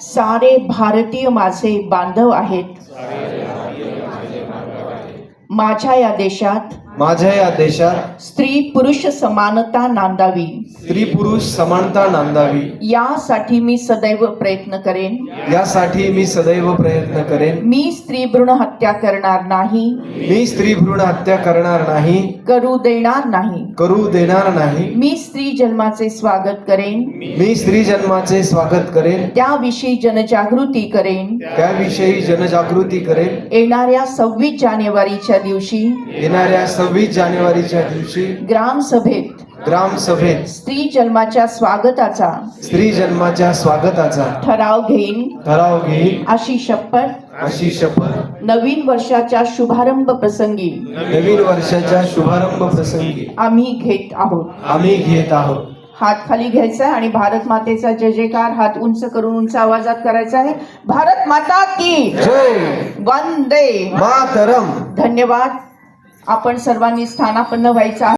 सारे भारतीय माझे बांधव आहेत. माझ्या या देशात माझ्या या देशात स्त्री पुरुष समानता नांदावी. स्त्री पुरुष समानता नांदावी. यासाठी मी सदैव प्रयत्न करेन. यासाठी मी सदैव प्रयत्न करेन. मी स्त्री भ्रूण हत्या करणार नाही. मी स्त्री भ्रूण हत्या करणार नाही. करू देणार नाही. करू देणार नाही. मी स्त्री जन्माचे स्वागत करेन. मी स्त्री जन्माचे स्वागत करेन. त्याविषयी जनजागृती करेन. त्याविषयी जनजागृती करेन. येणाऱ्या सव्वीस जानेवारीच्या दिवशी येणाऱ्या सव्वीस जानेवारीच्या दिवशी ग्रामसभेत ग्राम सभेत स्त्री जन्माच्या स्वागताचा स्त्री जन्माच्या स्वागताचा ठराव घेईन. ठराव घेईन. अशी शपथ अशी शपथ नवीन वर्षाच्या शुभारंभ प्रसंगी नवीन वर्षाच्या शुभारंभ प्रसंगी आम्ही घेत आहोत. आम्ही घेत आहोत. हात खाली घ्यायचा आहे आणि भारत मातेचा जय जयकार हात उंच करून उंच आवाजात करायचा आहे. भारत माता की जय. वंदे. मातरम. धन्यवाद. आपण सर्वांनी स्थानापन्न व्हायचं आहे.